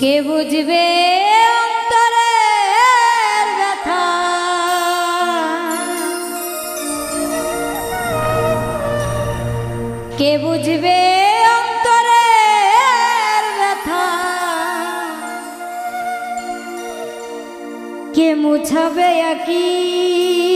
কে বুঝবে অন্তরের ব্যথা? কে বুঝবে অন্তরের ব্যথা? কে মুছাবে একই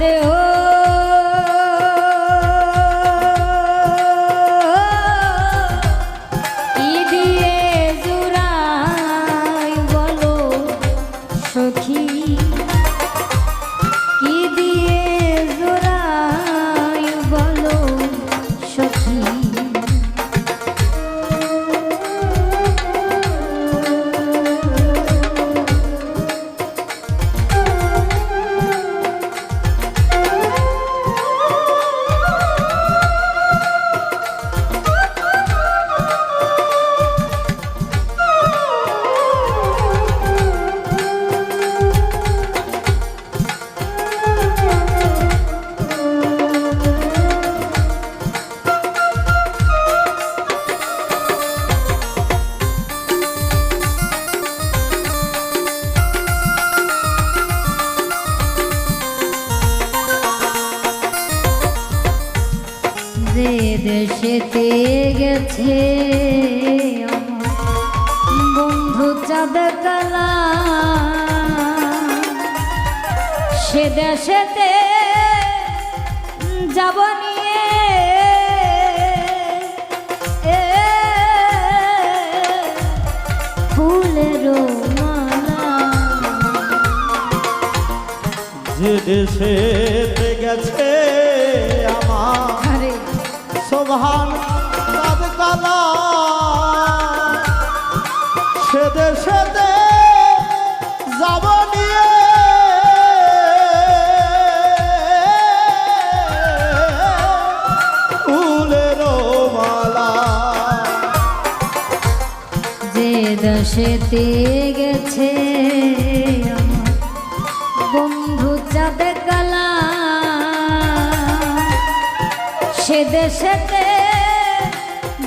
পোড়া দেশেতে গেছে বন্ধু চাঁদ কালা সে দেশেতে যাব নিয়ে। ফুলেরও যে দেশে গেছে আমার সোভান চাঁদ কালা সে দেশেতে যাব গেছে বন্ধু চাঁদ কালা সে দেশেতে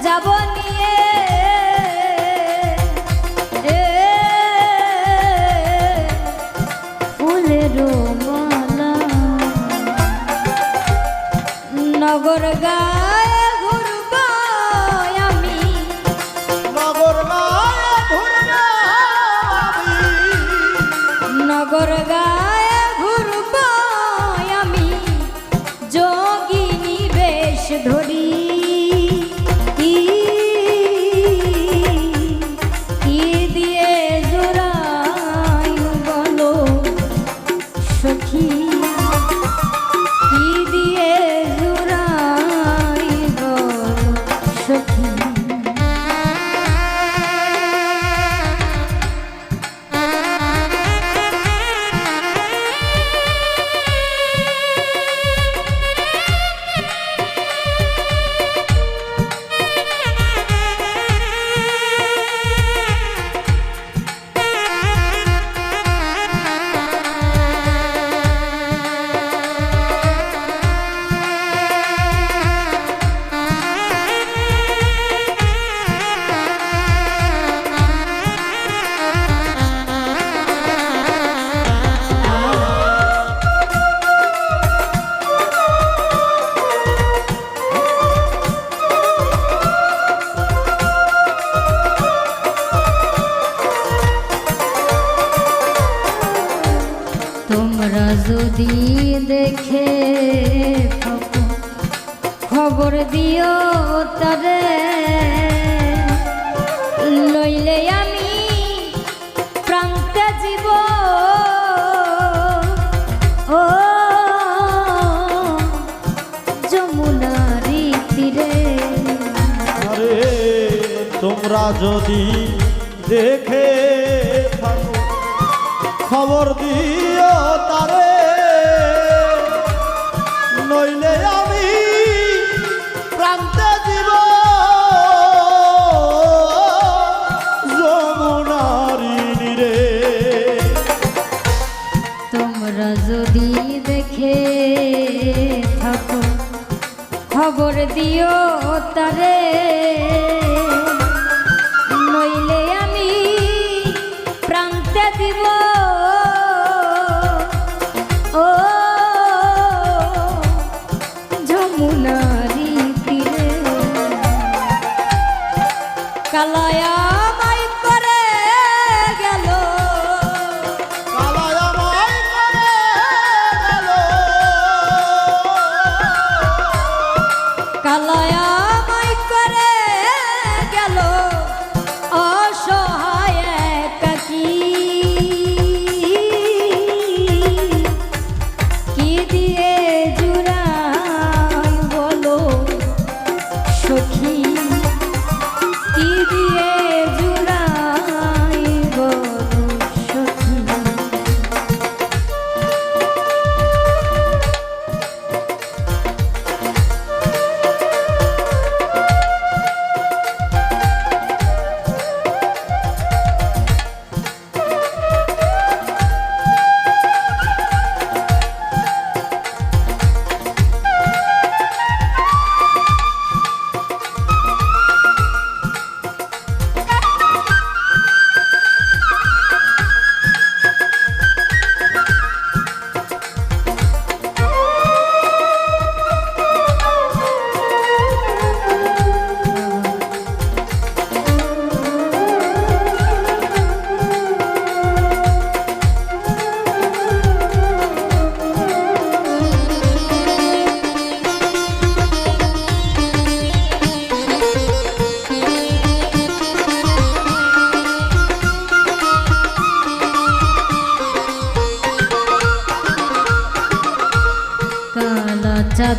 যাব নিয়ে। নগর গায়ে যদি দেখে খবর দিও তবে। লইলে আমি প্রান্তে জীব। ও যমুনারি তীরে তোমরা যদি দেখে খবর দিও তারে। খবর দিও তারে।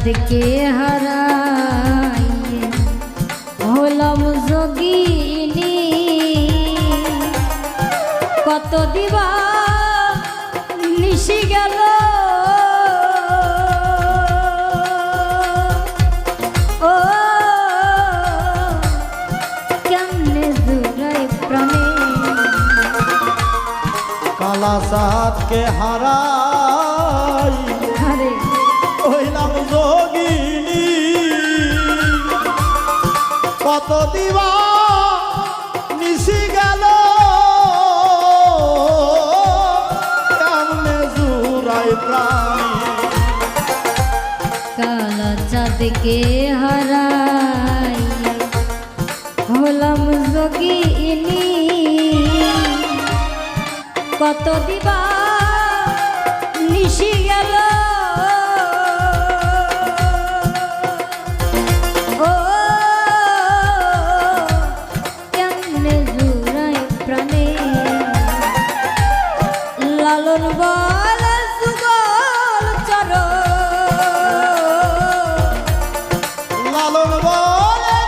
চাঁদকে হারাইয়ে হলাম যোগিনী। কত দিবা নিশি গেল। ও, কেমনে জুড়াই প্রাণে। কালা সাতকে হারাই হারে হইলাম যোগিনী, কত দিবা নিশি গেল? কেমনে জুড়াই প্রাণী? কালা চাঁদকে হারাই হলাম যোগিনী। কত দিবা নিশি গেল? লালন বল সুগল চর। লালন বলে।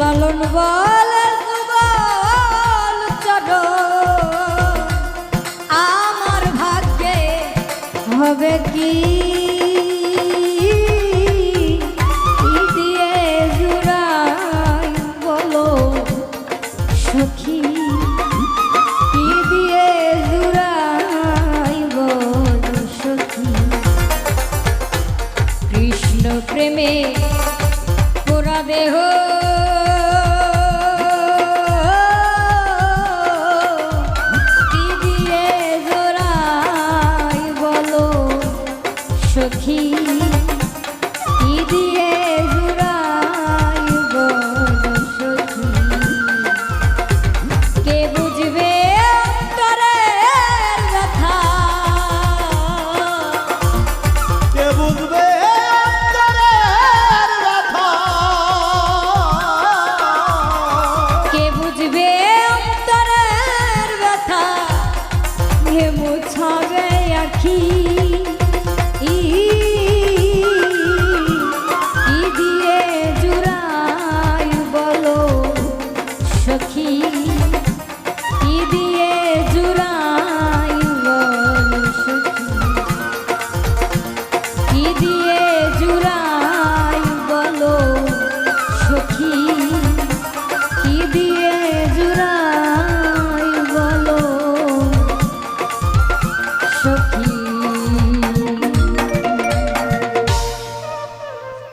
লালন বল সুগল চর। আমার ভাগ্যে হবে কি? প্রেমে পোড়া দেহ